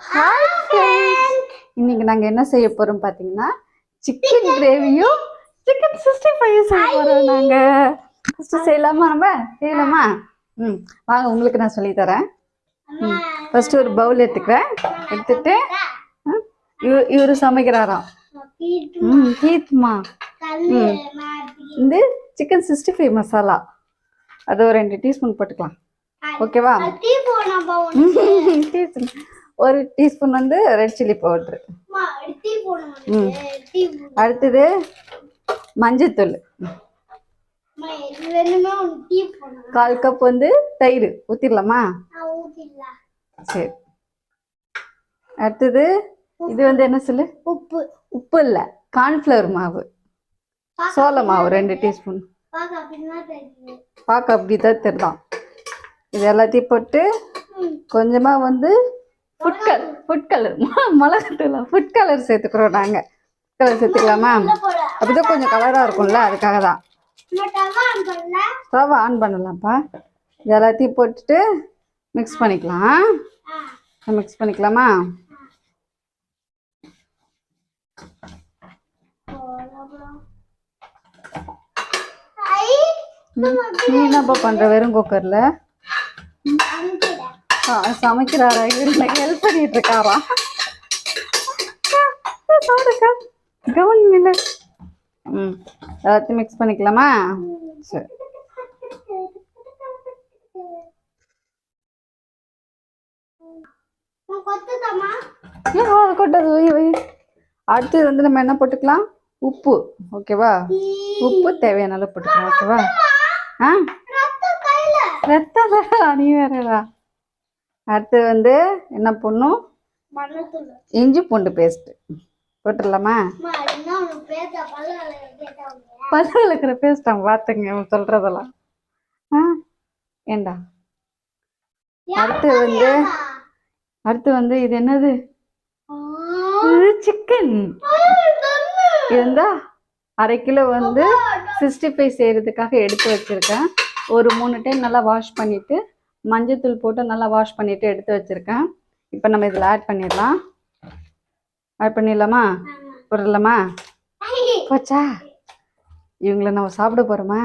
Hi இன்னைக்கு நாங்க என்ன செய்ய போறோம் பாத்தீங்கன்னா சிக்கன் கிரேவியும் சிக்கன் சிக்ஸ்டி ஃபைவ் செய்ய போறோம் நாங்க. ஃபர்ஸ்ட் செய்யலாமா நம்ம? செய்யலாமா? ம் வாங்க உங்களுக்கு நான் சொல்லி தரேன். ம் ஃபர்ஸ்ட் ஒரு பவுல் எடுத்துக்கிறேன். எடுத்துட்டு ம், இவ- இவரு சமைக்கிறாராம். ம் கீத்மா இந்த சிக்கன் சிக்ஸ்டி ஃபைவ் மசாலா அது ஒரு ரெண்டு டீஸ்பூன் போட்டுக்கலாம். ஓகேவா டீஸ்பூன். ஒரு டீஸ்பூன் வந்து ரெட் சில்லி பவுட்ரு. ம். அடுத்தது மஞ்சத்தூள். கால் கப் வந்து தயிர். ஊற்றிடலாமா சரி. அடுத்தது இது வந்து என்ன சொல்லு? உப்பு. உப்பு இல்லை கார்ன்ஃப்ளவர் மாவு. சோள மாவு ரெண்டு டீஸ்பூன். பார்க்க அப்படி தான் தெரிதான் இது எல்லாத்தையும் போட்டு கொஞ்சமாக வந்து ஃபுட் கலர் ஃபுட் கலர் மிளகாத்தூளா ஃபுட் கலர் சேர்த்துக்கிறோம் நாங்கள் கலர் சேர்த்துக்கலாமா? அப்படிதான் கொஞ்சம் கலராக இருக்கும்ல அதுக்காக தான் ஸ்டவ் ஆன் பண்ணலாம்ப்பா. இது எல்லாத்தையும் போட்டுட்டு மிக்ஸ் பண்ணிக்கலாம். மிக்ஸ் பண்ணிக்கலாமா? நீ என்னப்பா பண்ணுற வெறும் குக்கரில் அனுப்பிட சமைக்கிறாரா? இல்லை ஹெல்ப் பண்ணிட்டு இருக்காரா சாப்பிடுக்கா கவுன் இல்லை ம் எல்லாத்தையும் மிக்ஸ் பண்ணிக்கலாமா? சரி. கொட்டது அடுத்தது வந்து நம்ம என்ன போட்டுக்கலாம்? உப்பு. ஓகேவா உப்பு தேவையான அளவு போட்டுக்கலாம். ஓகேவா ஆ? ரத்தம் ரத்தம் நீ வேறடா. அடுத்து வந்து என்ன பண்ணும் இஞ்சி பூண்டு பேஸ்ட் போட்டுடலாமா? பல்ல விளக்குற பேஸ்ட் பார்த்துங்க இவன் சொல்றதெல்லாம். ஆ ஏண்டா? அடுத்து வந்து அடுத்து வந்து இது என்னது? சிக்கன் இருந்தா அரை கிலோ வந்து சிக்ஸ்டி ஃபைவ் செய்கிறதுக்காக எடுத்து வச்சுருக்கேன். ஒரு மூணு டைம் நல்லா வாஷ் பண்ணிவிட்டு மஞ்சத்தூள் போட்டு நல்லா வாஷ் பண்ணிவிட்டு எடுத்து வச்சுருக்கேன். இப்போ நம்ம இதில் ஆட் பண்ணிடலாம். ஆட் பண்ணிடலாமா? போடலாமா போச்சா? இவங்கள நம்ம சாப்பிட போகிறோமா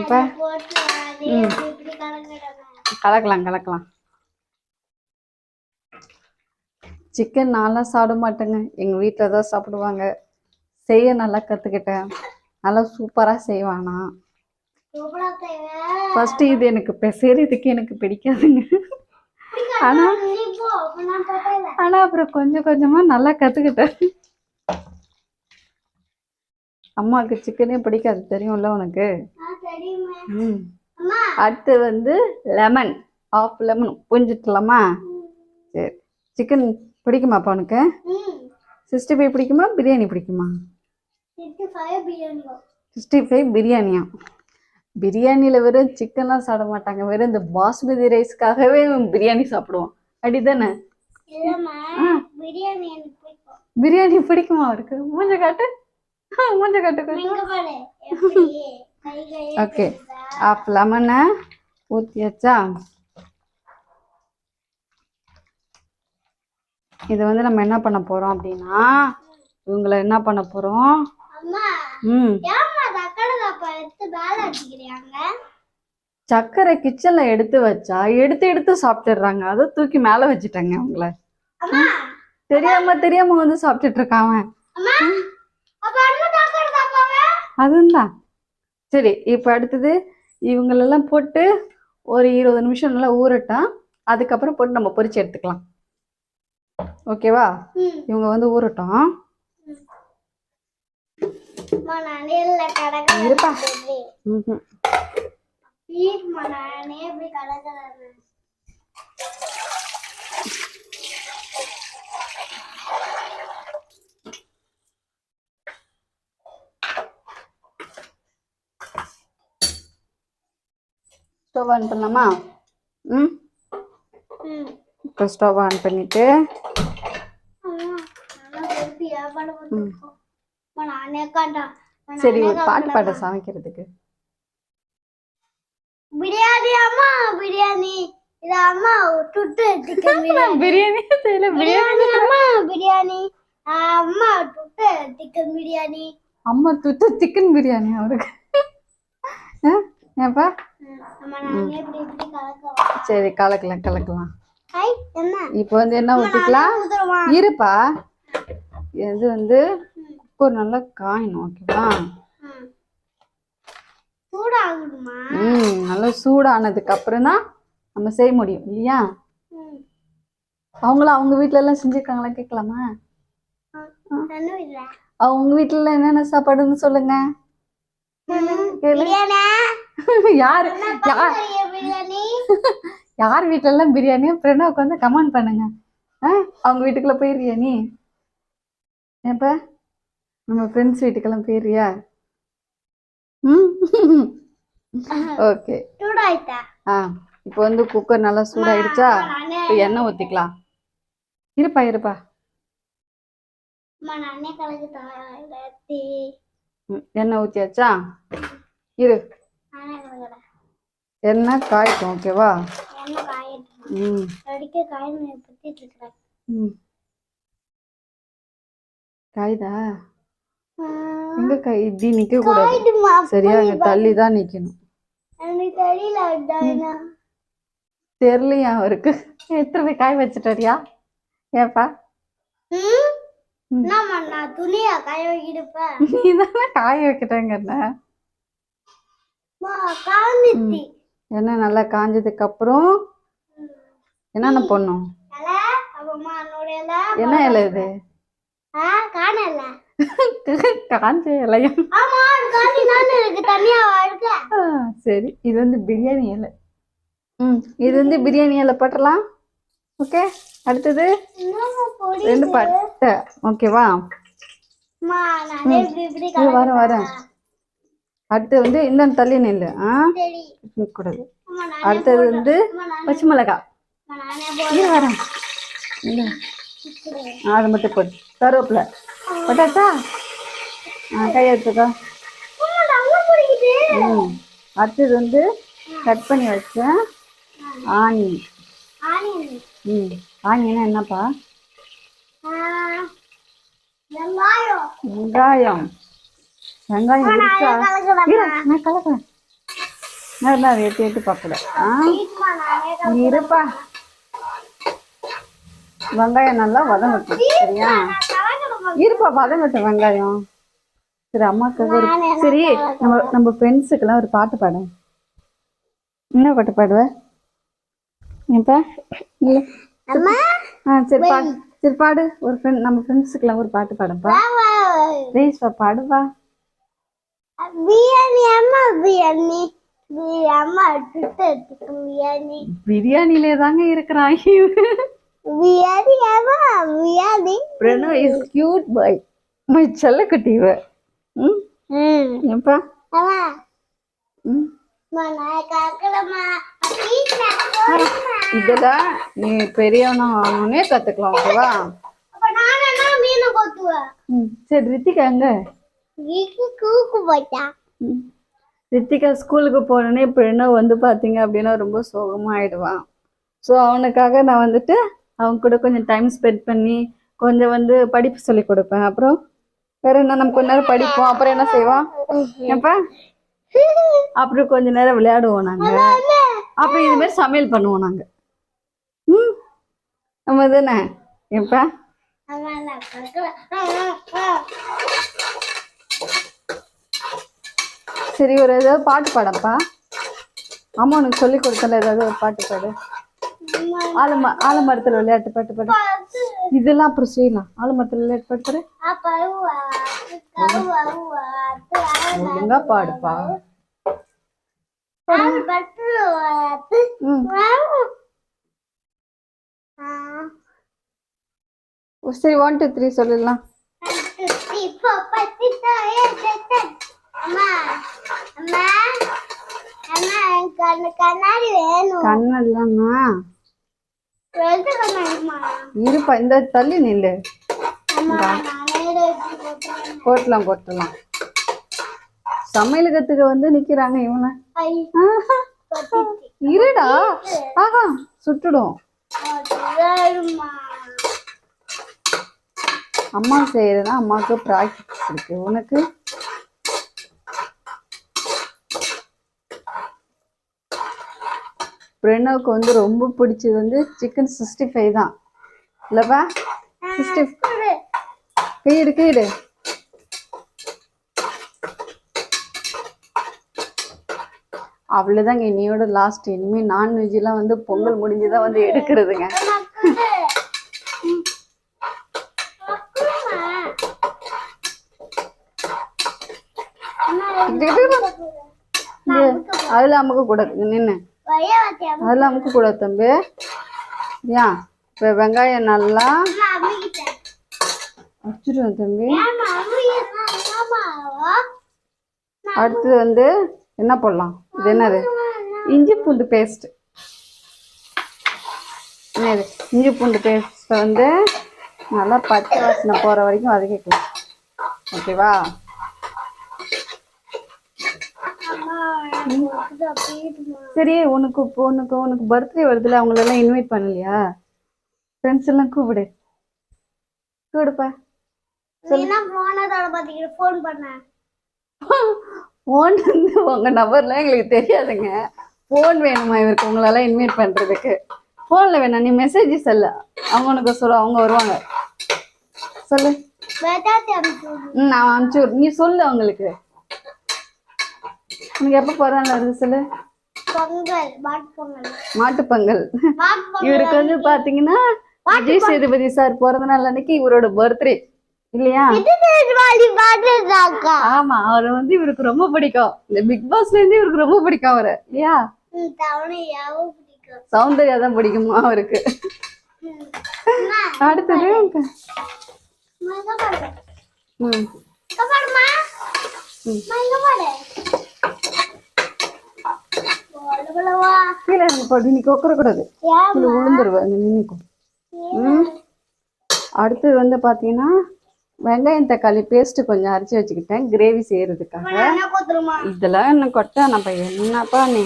இப்ப? கலக்கிடணும். கலக்கலாம் கலக்கலாம். சிக்கன் நான்லாம் சாப்பிட மாட்டேங்க. எங்கள் வீட்டில் தான் சாப்பிடுவாங்க. செய்ய நல்லா கற்றுக்கிட்டேன் நல்லா சூப்பராக செய்வானா ஃபஸ்ட்டு இது எனக்கு பெ- செய்றதுக்கு எனக்கு பிடிக்காதுங்க. ஆனால் அப்ப ஆனால் அப்புறம் கொஞ்சம் கொஞ்சமாக நல்லா கற்றுக்கிட்டேன் அம்மாவுக்கு சிக்கனே பிடிக்காது. தெரியும்ல உனக்கு? அடுத்து வந்து லெமன் ஆஃப் லெமன் புரிஞ்சிட்டலாமா? சரி. சிக்கன் பிடிக்குமாப்பா உனக்கு? ம் சிக்ஸ்டி ஃபைவ் பிடிக்குமா? பிரியாணி பிடிக்குமா? சிக்ஸ்டி ஃபைவ் பிரியாணியா? பிரியாணியில் வெறும் சிக்கன்லாம் சாப்பிட மாட்டாங்க. வெறும் இந்த பாஸ்மதி ரைஸ்க்காகவே பிரியாணி சாப்பிடுவோம் அப்படிதானே? பிரியாணி பிடிக்கும். அவருக்கு? மூஞ்ச காட்டு. மூஞ்ச காட்டு ஓகே. ஆஃப் லெமனை ஊற்றியாச்சா இது வந்து நம்ம என்ன பண்ண போகிறோம் அப்படின்னா இவங்களை என்ன பண்ண போகிறோம் ம். சக்கரை கிச்சனில் எடுத்து வச்சா எடுத்து எடுத்து சாப்பிட்டுடுறாங்க. அதை தூக்கி மேலே வச்சுட்டாங்க அவங்கள. தெரியாம தெரியாம வந்து சாப்பிட்டுட்டு இருக்காங்க அதுதான் சரி இப்போ அடுத்தது இவங்களெல்லாம் போட்டு ஒரு இருபது நிமிஷம் நல்லா ஊறட்டும் அதுக்கப்புறம் போட்டு நம்ம பொரிச்சு எடுத்துக்கலாம். ஓகேவா? இவங்க வந்து ஊறட்டும் அம்மா நானே இல்ல கடற்கரை இருப்பா. ஸ்டவ் ஆன் பண்ணலாமா? ம். ம். இப்போ ஸ்டவ் ஆன் பண்ணிட்டு. அம்மா சரி ஒரு பாட்டு பாட சமைக்கிறதுக்கு. பிரியாணி அம்மா பிரியாணி இது அம்மா சிக்கன் பிரியாணி பிரியாணி செய்யல பிரியாணி அம்மா பிரியாணி அம்மா துட்டு சிக்கன் பிரியாணி அம்மா துட்டு சிக்கன் பிரியாணி அவருக்கு ஏப்பா சரி கலக்கலாம் கலக்கலாம். இப்போ வந்து என்ன ஊத்துறமா இருப்பா. இது வந்து குக்கர் நல்லா காயணும் ஓகேவா. சூடாகணுமா ம் நல்லா சூடானதுக்கு அப்புறம் தான் நம்ம செய்ய முடியும் இல்லையா? ம். அவங்களும் அவங்க வீட்ல எல்லாம் செஞ்சிருக்காங்களா கேட்கலாமா? அவங்க வீட்ல என்னென்ன சாப்பாடுன்னு சொல்லுங்க. யார் யார் வீட்ல எல்லாம் பிரியாணி பிரணவுக்கு வந்து கமெண்ட் பண்ணுங்க. ஆ அவங்க வீட்டுக்குள்ள போயிடுறியா நீ ஏப்பா நம்ம ஃப்ரெண்ட்ஸ் வீட்டுக்கெல்லாம் போயிடுறியா ஓகே ஆ இப்போ வந்து குக்கர் நல்லா சூடாயிடுச்சா? இப்போ எண்ணெய் ஊற்றிக்கலாம் இருப்பா இருப்பா. எண்ணெய் ஊற்றியாச்சா இரு. எண்ணெய் காய்க்கும் ஓகேவா ம். காயுதா? எங்க காய் இப்படி நிக்க கூடாது. சரியா அங்க தள்ளி தான் நிக்கணும். தெரியலையா அவருக்கு? எத்தனை போய் காய் வச்சுட்டாரியா? ஏப்பா? துணியா காய வைக்கிடுப்பேன் நீ தானே காய வைக்கிட்டேங்கண்ண எண்ணெய் நல்லா காஞ்சதுக்கு அப்புறம் என்னென்ன பண்ணும் என்ன இலை இது? காஞ்ச இலையா சரி. இது வந்து பிரியாணி இலை. ம் இது வந்து பிரியாணி. இலை போட்டுடலாம். ஓகே அடுத்தது? ரெண்டு பட்டை. ஓகேவா? வரேன் வரேன் அடுத்து வந்து இந்த தள்ளி நெல் ஆ? கூடாது. அடுத்தது வந்து பச்சை இது வரேன் அதை மட்டும் போட்டு கருவேப்பிலை. போட்டாச்சா ஆ கையை எடுத்துக்கோ. நல்லா ம் அடுத்தது வந்து கட் பண்ணி வச்சேன் ஆனி ஆனியன். ம் ஆனியனா என்னப்பா? வெங்காயம். வெங்காயம் இருக்கா நான் கலக்கிறேன் எடுத்து பார்க்கல. ஆ? நீ இருப்பா. வெங்காயம் நல்லா வதங்கட்டும் சரியா? இருப்பா வதங்கட்டும் வெங்காயம். சரி அம்மாக்காக ஒரு சரி நம்ம நம்ம ஃப்ரெண்ட்ஸுக்கெல்லாம் ஒரு பாட்டு பாடு. என்ன பாட்டு பாடுவ? ஏப்பா இல்லை. ஆ சரி பாடு சரி பாடு. ஒரு ஃப்ரெண்ட் நம்ம ஃப்ரெண்ட்ஸுக்கெல்லாம் ஒரு பாட்டு பாடுப்பா ப்ளீஸ் பா பாடுப்பா பிரியாணி அம்மா பிரியாணி. பிரியாணிலே தாங்க இருக்கிறான் பிரியாணி அம்மா biryani Pranav is cute boy my செல்லக்குட்டி இவ. ம்? ம். ஏப்பா அம்மா ம்? அம்மா நான் கலக்கலம்மா வீட்டில் இதெல்லாம் நீ பெரியவனா ஆனோடனே கற்றுக்கலாம் ஓகேவா? அப்ப நான் என்ன மீன் கொத்துவேன் சரி ரித்திகா எங்க? கூக்கு போயிட்டா. ம். ரித்திகா ஸ்கூலுக்கு போனோடனே பிரணவ் வந்து பார்த்தீங்க அப்படின்னா ரொம்ப சோகமாக ஆயிடுவான் ஸோ அவனுக்காக நான் வந்துட்டு அவங்க கூட கொஞ்சம் டைம் ஸ்பெண்ட் பண்ணி கொஞ்சம் வந்து படிப்பு சொல்லி கொடுப்பேன். அப்புறம் வேற என்ன நம்ம கொஞ்ச நேரம் படிப்போம். அப்புறம் என்ன செய்வோம் ஏப்பா அப்புறம் கொஞ்ச நேரம் விளையாடுவோம் நாங்கள் அப்புறம் இது மாதிரி சமையல் பண்ணுவோம் நாங்கள் ம்? நம்ம தானே? எப்ப? சரி ஒரு ஏதாவது பாட்டு பாடப்பா? அம்மா உனக்கு சொல்லி கொடுத்தல ஏதாவது ஒரு பாட்டு பாடு. ஆலம ஆலமரத்தில் விளையாட்டு பாட்டு பாடு. இதெல்லாம் அப்புறம் செய்யலாம். ஆலமரத்தில் விளையாட்டு பாட்டு பாடு. ஒழுங்கா பாடுப்பா. சரி ஒன் டூ த்ரீ சொல்லிடலாம். கண்ணாடி வேணும். கண்ணாடிமா இருப்பா இந்த தள்ளி நில்லு. போட்டலாம் போட்டலாம். சமையல் கத்துக்க வந்து நிக்கிறாங்க பத்திச்சு. இருடா. ஆஹா சுட்டுடும். அம்மா செய்யறதுனா அம்மாவுக்கு ப்ராக்டிஸ் இருக்கு. உனக்கு? பிரணவுக்கு வந்து ரொம்ப பிடிச்சது வந்து சிக்கன் சிக்ஸ்டி ஃபைவ் தான் இல்லப்பா சிக்ஸ்டி கையிடு கையிடு அவ்வளோதாங்க இன்னையோட லாஸ்ட் இனிமே நான்வெஜ் எல்லாம் வந்து பொங்கல் முடிஞ்சுதான் வந்து எடுக்கிறதுங்க அதில் அமுக்க கூடாது நின்று அதில் அமுக்க கூடாது தம்பி. ஏன் இப்போ வெங்காயம் நல்லா வச்சிருவேன் தம்பி. அடுத்தது வந்து என்ன போடலாம்? இது என்னது? இஞ்சி பூண்டு பேஸ்ட் என்னது? இஞ்சி பூண்டு பேஸ்ட்டை வந்து நல்லா பச்சை வாசனை போகிற வரைக்கும் வதக்கிக்கலாம். ஓகேவா? சரி உனக்கு உனக்கு உனக்கு பர்த்டே வருதுல அவங்களெல்லாம் இன்வைட் பண்ணலையா? ஃப்ரெண்ட்ஸ் எல்லாம் கூப்பிடு. கூப்பிடுப்பா. ஃபோன் பண்ணேன் ஃபோன் வந்து உங்கள் நம்பர்லாம் எங்களுக்கு தெரியாதுங்க. ஃபோன் வேணுமா இவருக்கு? உங்களெல்லாம் இன்வைட் பண்ணுறதுக்கு ஃபோனில் வேணாம் நீ மெசேஜ் சொல்ல. அவங்க உனக்கு சொல்ல அவங்க வருவாங்க. சொல்லு. நான் அனுப்பிச்சு. நீ சொல்லு அவங்களுக்கு. உனக்கு எப்போ பிறந்தாள் வருது சொல்லு பொங்கல் மாட்டு பொங்கல் மாட்டுப் பொங்கல் மாட்டு பொங்கல் இவருக்கு வந்து பாத்தீங்கன்னா விஜய் சேதுபதி சார் பிறந்த நாள் அன்னைக்கு இவரோட பர்த்டே இல்லையா? ஆமா அவரை வந்து இவருக்கு ரொம்ப பிடிக்கும். இந்த பிக் பாஸ்ல இருந்து இவருக்கு ரொம்ப பிடிக்கும் அவரை. இல்லையா? சௌந்தர்யா தான் பிடிக்குமா. அவருக்கு? அடுத்தது. ம் இங்க பாரும்மா. ம். அம்மா, இங்க பாரு. போடு போலவா. கீழே போடு நீ? கீழே விழுந்துருவேன் அங்க நின்னுக்கும் ம் அடுத்தது வந்து பாத்தீங்கன்னா வெங்காயம் தக்காளி பேஸ்ட் கொஞ்சம் அரைச்சி வச்சுக்கிட்டேன் கிரேவி செய்யறதுக்காக. இதெல்லாம் என்ன கொட்டா நம்ம என்னப்பா நீ.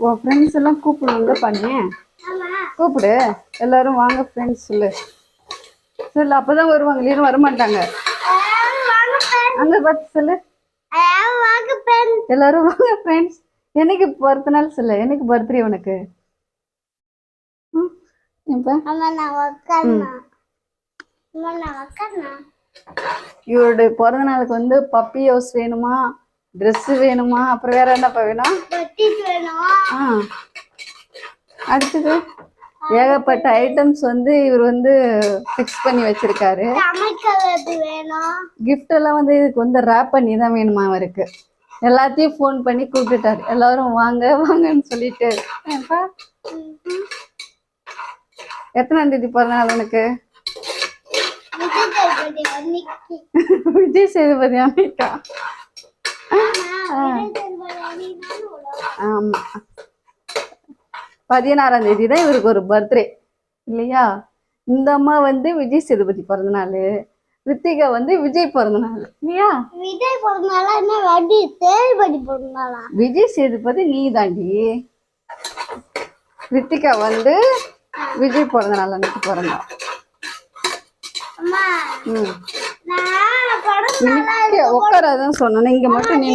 உன் ஃப்ரெண்ட்ஸ் எல்லாம் கூப்பிடணும் பண்ணேன். கூப்பிடு. எல்லாரும் வாங்க ஃப்ரெண்ட்ஸ் சொல்லு. சொல்லு அப்பதான் வருவாங்க. இல்லையா வரமாட்டாங்க. அங்க பார்த்து சொல்லு. எல்லாரும் வாங்க ஃப்ரெண்ட்ஸ் எனக்கு பிறந்த நாள் சொல்லு. எனக்கு பர்த்டே உனக்கு. இவருடைய பிறந்த நாளுக்கு வந்து பப்பி ஹவுஸ் வேணுமா? Dress வேணுமா? அப்புறம் வேற என்னப்பா வேணும்? பட்டிட்டு வேணும். ஆ. அடுத்தது ஏகப்பட்ட ஐட்டம்ஸ் வந்து இவர் வந்து ஃபிக்ஸ் பண்ணி வச்சிருக்காரு. Gift எல்லாம் வந்து இதுக்கு வந்து ரேப் பண்ணி தான் வேணுமா அவருக்கு? எல்லாத்தையும் ஃபோன் பண்ணி கூப்பிட்டுட்டாரு. எல்லாரும் வாங்க வாங்கன்னு சொல்லிட்டு. ஏன்பா? எத்தனாம் தேதி பிறந்த நாள் உனக்கு. விஜய் சேதுபதி அன்னைக்கா. ஆமா, விஜய் சேதுபதி அன்னைக்குதான் உலகம். ஆமா பதினாறாம் தேதி தான் இவருக்கு ஒரு பர்த்டே இல்லையா? இந்த அம்மா வந்து விஜய் சேதுபதி பிறந்த நாள் ரித்திகா வந்து விஜய் பிறந்த நாள் இல்லையா? விஜய் பிறந்தாலா என்ன வண்டி தேல்படி பிறந்தாளா விஜய் சேதுபதி நீ தாண்டி ரித்திகா வந்து விஜய் பிறந்த. நாள் அன்னைக்கு பிறந்தா உட்காராதான் சொன்னேன் இங்க மட்டும் நீ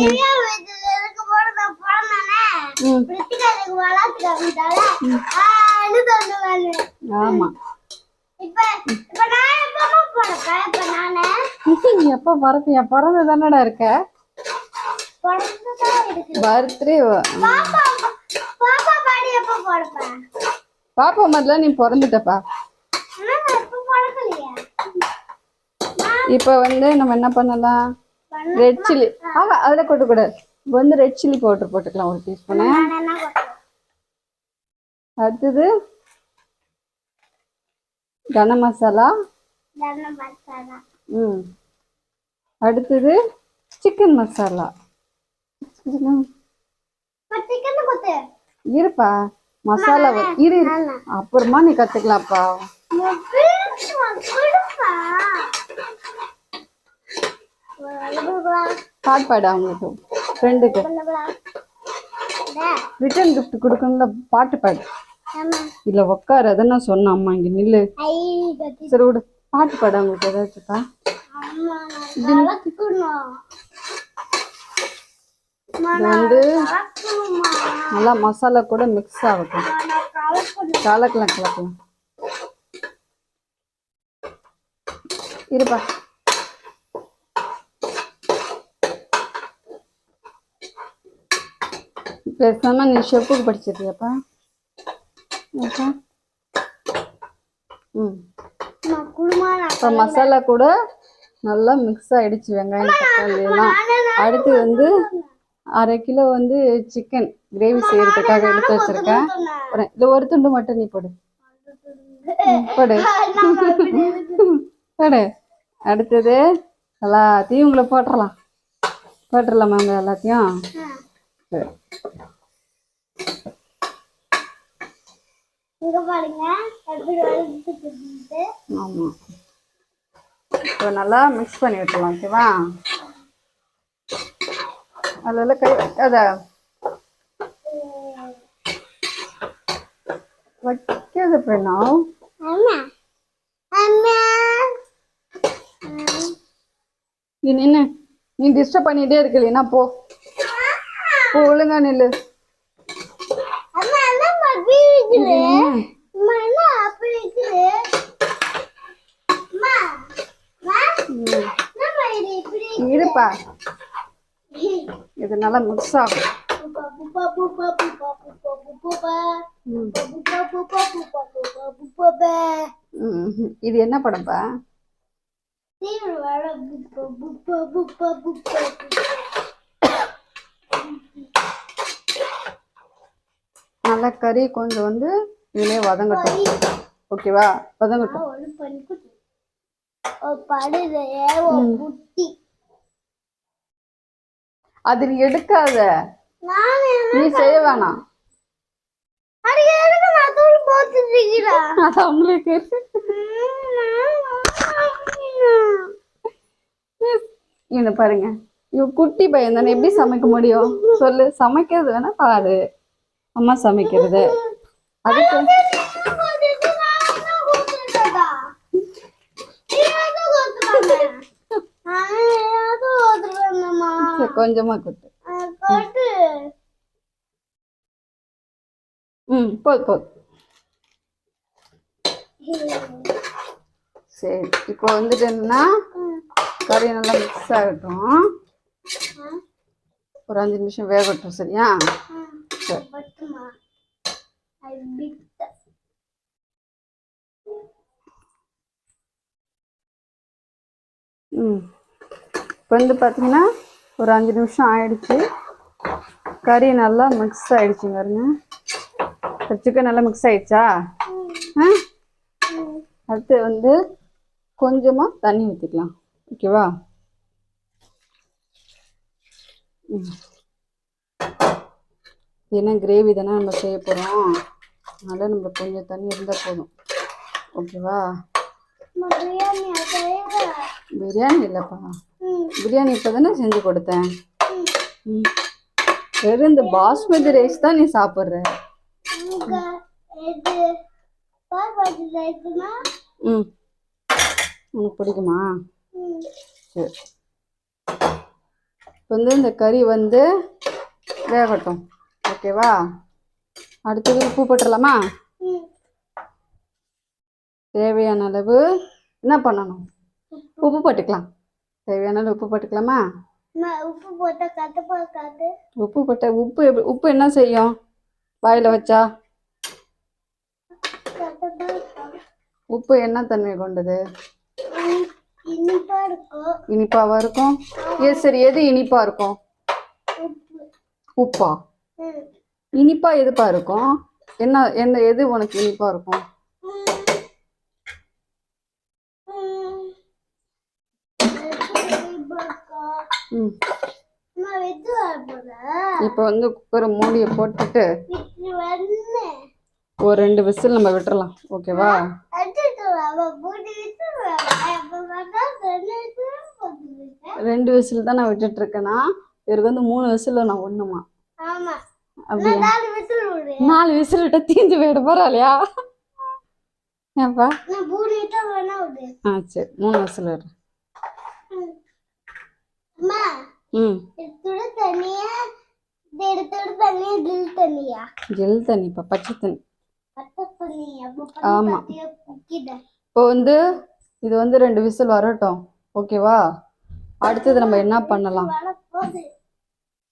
ஆமா. நீ எப்ப பிறப்பியா பிறந்து தானடா இருக்க? பர்த்டே பாப்பா பாப்பா நீ பிறந்துட்டப்பா. இப்ப இப்போ வந்து நம்ம என்ன பண்ணலாம்? ரெட் சில்லி ஆமா அதில் கொட்டக்கூடாது இப்போ வந்து ரெட் சில்லி பவுடர் போட்டுக்கலாம் ஒரு டீஸ்பூனு அடுத்தது கனம் மசாலா. ம். அடுத்தது சிக்கன் மசாலா. இருப்பா. மசாலா இரு அப்புறமா நீ கத்துக்கலாம்ப்பா. கொடுப்பா அவங்களுக்கு. ஃப்ரெண்டுக்கு ரிட்டர்ன் gift கொடுக்கணும்ல பாட்டு பாடு. இல்ல உட்காரு அதான் நான் சொன்னேன் அம்மா இங்க நில்லு. சரி விடு. பாட்டு பாடு அவங்களுக்கு இது வந்து நல்லா மசாலா கூட மிக்ஸ் ஆகட்டும். கலக்கலாம் கலக்கலாம். இருப்பா. பேசாம நீ ஷெப்புக்கு படிச்சிருக்கியாப்பா? ம். இப்போ மசாலா கூட நல்லா மிக்ஸ் ஆகிடுச்சு வெங்காயம் தக்காளி எல்லாம். அடுத்து வந்து அரை கிலோ வந்து சிக்கன் கிரேவி செய்யறதுக்காக எடுத்து வச்சிருக்கேன். ஒரு இல்லை ஒரு துண்டு மட்டும் நீ போடு. போடு. போடு. அடுத்தது எல்லாத்தையும் உங்களை போட்டுடலாம் போட்டுடலாமா எல்லாத்தையும்? இங்க பாருங்க எப்படி வளர்த்துட்டு ஆமாம் இப்போ நல்லா மிக்ஸ் பண்ணி விட்டுலாம் ஓகேவா அதில் கை வைக்காத வைக்காத அம்மா நீ நின்று நீ டிஸ்டர்ப் பண்ணிகிட்டே இருக்கலைன்னா போ போ. ஒழுங்கா நில்லு. அம்மா என்ன அப்படி அம்மா என்ன அம்மா அம்மா, ம். இது இப்படி இருப்பா இது நல்லா மிக்ஸ் ஆகும் புப்பா, புப்பா, புப்பா, புப்பா, புப்பா, புப்பா, ம். புப்பா, புப்பா, புப்பா, புப்பா, புப்பா. ம். இது என்ன படம்ப்பா தீவிர வர புப்பா, புப்பா, புப்பா, புப்பா, புப்பா. நல்லா கறி கொஞ்சம் வந்து இதுலேயே வதங்கட்டும். ஓகேவா? வதங்கட்டும். அது நீ எடுக்காத. நீ செய்ய வேணாம். அவங்களுக்கு இவனை பாருங்க. குட்டி பையன் தானே. எப்படி சமைக்க முடியும்? சொல்லு. சமைக்கிறது வேணா பாரு. அம்மா சமைக்கிறது. அதுக்கு கொஞ்சமா கொட்டு. ம் போது போது சரி இப்போ வந்துட்டு என்னன்னா கறி நல்லா மிக்ஸ் ஆகட்டும். ஒரு அஞ்சு நிமிஷம் வேகட்டும் சரியா? ம். இப்போ வந்து பார்த்தீங்கன்னா ஒரு அஞ்சு நிமிஷம் ஆயிடுச்சு. கறி நல்லா மிக்ஸ் ஆயிடுச்சு பாருங்க. சிக்கன் நல்லா மிக்ஸ் ஆயிடுச்சா? அடுத்து வந்து கொஞ்சமாக தண்ணி ஊற்றிக்கலாம் ஓகேவா? ம். ஏன்னா கிரேவி தானே நம்ம செய்ய போகிறோம் அதனால் நம்ம கொஞ்சம் தண்ணி இருந்தால் போதும். ஓகேவா? பிரியாணி இல்லைப்பா. பிரியாணி இப்போ தானே செஞ்சு கொடுத்தேன். வெறும் இந்த பாஸ்மதி ரைஸ் தான் நீ சாப்பிட்ற. ம். உனக்கு பிடிக்குமா? சரி. இப்போ வந்து இந்த கறி வந்து வேகட்டும். ஓகேவா அடுத்தது உப்பு போட்டுடலாமா? தேவையான அளவு என்ன பண்ணணும்? உப்பு. போட்டுக்கலாம். தேவையான அளவு உப்பு போட்டுக்கலாமா? உப்பு போட்டா காத்து உப்பு போட்ட உப்பு உப்பு என்ன செய்யும்? வாயில் வச்சா? உப்பு என்ன தன்மை கொண்டது? இனிப்பா இருக்கும். இனிப்பாவா இருக்கும்? ஏ சரி எது இனிப்பா இருக்கும்? உப்பு? இனிப்பா எதுப்பா இருக்கும்? என்ன என்ன எது உனக்கு இனிப்பா இருக்கும்? இப்போ வந்து குக்கரை மூடியை போட்டுட்டு ஒரு ரெண்டு விசில் நம்ம விட்டுறலாம். ஓகேவா? ரெண்டு விசில் ரெண்டு விசில் தான் நான் விட்டுட்டு இருக்கேன்னா இவருக்கு வந்து மூணு விசில் நான் ஒண்ணுமா? ஆமா. அப்படியா? நாலு விசில் விட்டா தீஞ்சு போயிட போறாளையா ஏப்பா ஆ சரி. மூணு விசில் விடுறேன் ஜெல் தண்ணிப்பா பச்சை தண்ணி. ஆமா. இப்போ வந்து இது வந்து ரெண்டு விசில் வரட்டும். ஓகேவா அடுத்தது நம்ம என்ன பண்ணலாம்?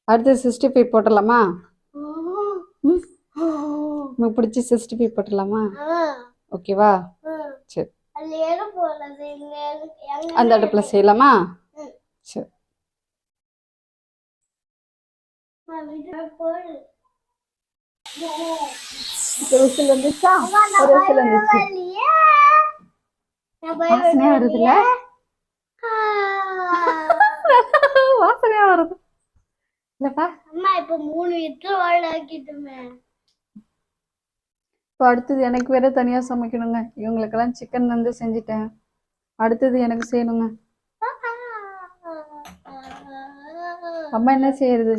அடுத்தது சிக்ஸ்டி ஃபைவ் போட்டுடலாமா? ம். உங்களுக்கு பிடிச்சி சிக்ஸ்டி ஃபைவ் போட்டுடலாமா. ஓகேவா. சரி. அந்த அடுப்புல செய்யலாமா. சரி. விசில் வந்துச்சா ஒரு விசில் வருதுல்ல. வாசனையா வருது. இல்லப்பா அம்மா இப்ப மூணு விசில் வாழ ஆக்கிட்டுமே. இப்போ அடுத்தது எனக்கு வேற தனியா சமைக்கணுங்க. இவங்களுக்கெல்லாம் சிக்கன் வந்து செஞ்சுட்டேன். அடுத்தது எனக்கு செய்யணுங்க. அம்மா என்ன செய்யறது?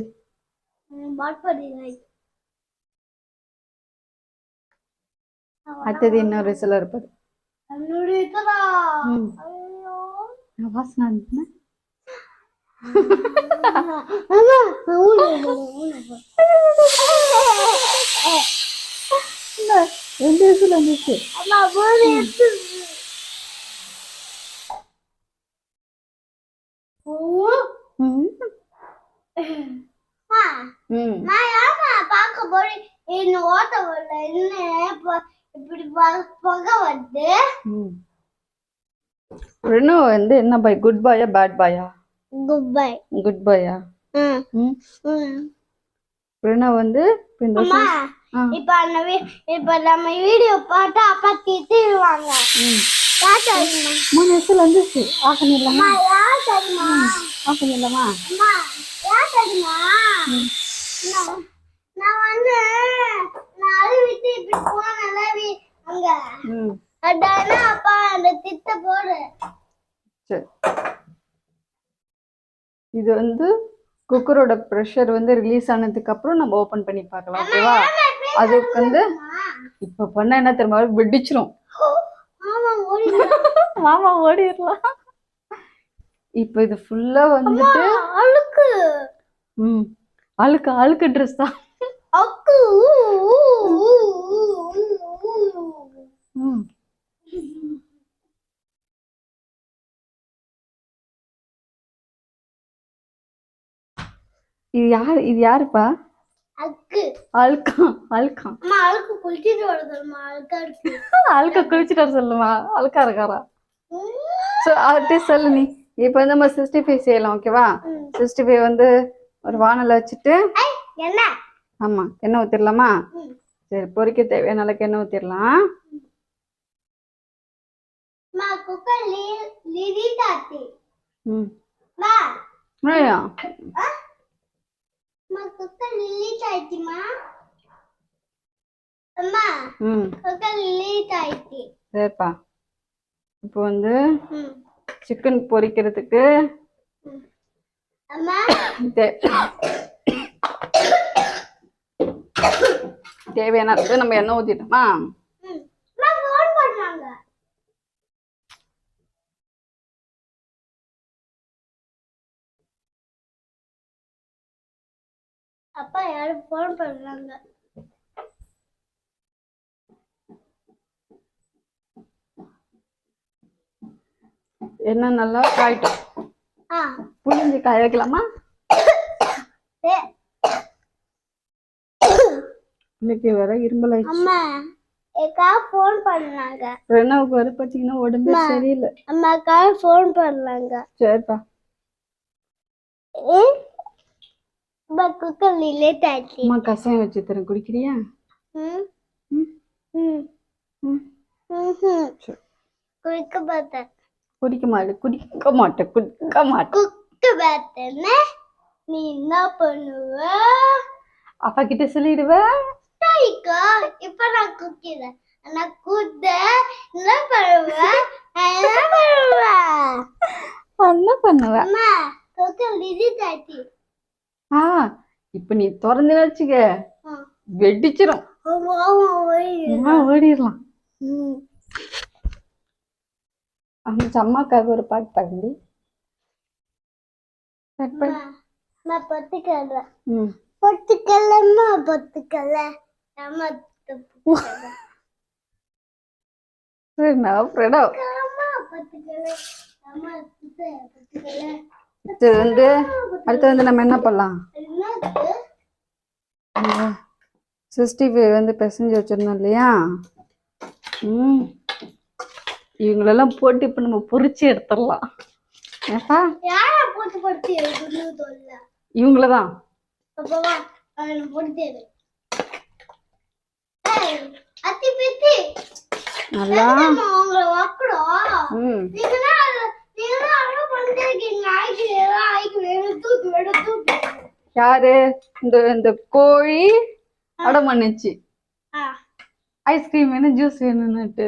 அடுத்தது இன்னொரு சில இருப்பது. வாசனை இல்ல, ரெண்டு போறேன்? இன்னும் ஓட்ட வரல இப்ப- இப்படி புகை ரெனோ வந்து என்ன பாய் குட் பாயா பேட் பாயா குட் பை குட் பாயா ரெனோ வந்து இப்ப வருஷம் அந்த இப்ப நம்ம வீடியோ பார்த்தா அப்பா தெரியுமா? மூணு விசில் வந்துச்சு ஆஃப் பண்ணிடலாமா? ஆஃப் பண்ணிடலாமா? நான் நான் வந்து நான் அழுவிட்டு இப்படி போனல அங்க. அதான அப்பா அந்த திட்ட போடு. சரி. இது வந்து குக்கரோட ப்ரெஷர் வந்து ரிலீஸ் ஆனதுக்கு அப்புறம் நம்ம ஓபன் பண்ணி பார்க்கலாம் ஓகேவா அதுக்கு வந்து இப்ப பண்ண என்ன தெரியுமா? வெடிச்சிரும். மாமா ஓடிடலாம் இப்ப இது ஃபுல்லா வந்துட்டு அழுக்கு. ம் அழுக்கு அழுக்கு ட்ரெஸ் தான். ம். இது யாரு இது யாருப்பா? அழுக்கா அம்மா அழுக்கு குளிச்சிட்டு வர சொல்லுமா அழுக்கா இருக்காரா? ஸோ அவர்கிட்ட சொல்லு நீ. இப்போ நம்ம சிக்ஸ்டி ஃபைவ் செய்யலாம் ஓகேவா. சிக்ஸ்டி ஃபைவ் வந்து ஒரு வானலை வச்சுட்டு என்ன? ஆமா எண்ணெய் ஊற்றிடலாமா. சரி பொரிக்க தேவையான அளவுக்கு எண்ணெய் ஊற்றிடலாம் ம் ம் குக்கர் லில்லி தாய்த்தி சரிப்பா இப்போ வந்து சிக்கன் பொரிக்கிறதுக்கு அம்மா தேவையான அளவுக்கு நம்ம எண்ணெய் ஊற்றிட்டோமா ம் அம்மா ஃபோன் பண்ணாங்க அப்பா யாரும் ஃபோன் பண்றாங்க எண்ணெய் நல்லா காயிட்டோம் புளிஞ்சு காய வைக்கலாமா இன்னைக்கு வேற இரும்பல் அம்மா ஏக்கா ஃபோன் பண்ணாங்க. ரெனாவுக்கு வர பார்த்தீங்கன்னா உடம்பே சரியில்லை. அம்மாக்கா ஃபோன் பண்ணாங்க. சரிப்பா. ஏ? அம்மா குக்கர் கஷாயம் வச்சு தரேன். குடிக்கிறியா. குடிக்க பார்த்தேன் குடிக்க மாட்டேன். குடிக்க மாட்டேன் குடிக்க மாட்டேன் குக்கு பார்த்தேன்னு நீ என்ன பண்ணுவ? அப்பா கிட்ட சொல்லிடுவேன் சரிக்கா இப்ப நான் குக்கிறேன். நான் குத்த என்ன பண்ணுவேன் என்ன பண்ணுவேன் பண்ண பண்ணுவ? அம்மா தொக்கல் டிஜிட் ஆச்சு ஆ இப்ப நீ திறந்து வச்சுக்க. வெடிச்சிரும். ஓடிடலாம். அந்த அம்மாக்காக ஒரு பாட்டு பண்ணு நான் பொத்துக்கல. பொத்துக்கலம்மா பொத்துக்கல. அம்மா பொத்துக்கல. அடுத்து வந்து அடுத்து வந்து நம்ம என்ன பண்ணலாம்? சிக்ஸ்டி ஃபைவ் வந்து பிசைஞ்சு வச்சிருந்தோம் இல்லையா? ம். இவங்களெல்லாம் போட்டு இப்போ நம்ம பொரிச்சு எடுத்துடலாம். ஏப்பா? இவங்கள தான் நல்லா. ம். யாரு? இந்த இந்த கோழி அடம் பண்ணுச்சு. ஐஸ்கிரீம் வேணும் ஜூஸ் வேணும்னுட்டு.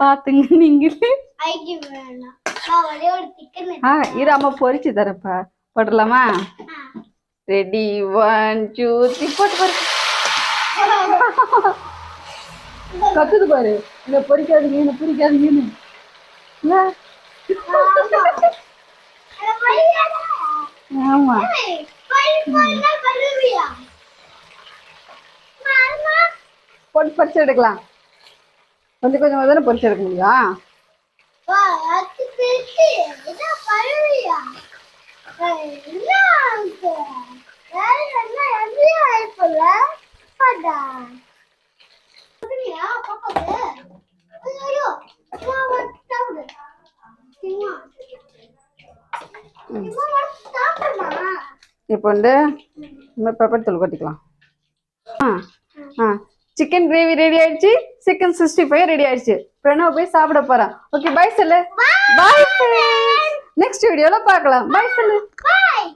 பாத்துங்க நீங்களே. ஆ இரு அம்மா பொரிச்சு தரப்பா போடலாமா ரெடி ஒன் டூ த்ரீ போட்டு பாரு கத்துது பாரு. என்ன பொரிக்காதீங்க என்ன பொரிக்காதீங்கன்னு இல்ல? ஆமா. போட்டு பொரிச்சு எடுக்கலாம். கொஞ்சம் கொஞ்சமாக தானே பொரிச்சு எடுக்க முடியும். இப்போ வந்து நம்ம பெப்பர் தூள் கொட்டிக்கலாம். ஆ ஆ. சிக்கன் கிரேவி ரெடி ஆயிடுச்சு. சிக்கன் சிக்ஸ்டி ஃபைவ் ரெடி ஆயிடுச்சு பிரணவ் போய் சாப்பிட போறான். ஓகே பாய் சொல்லு. பாய் நெக்ஸ்ட் வீடியோல பார்க்கலாம். பாய் சொல்லு! பாய்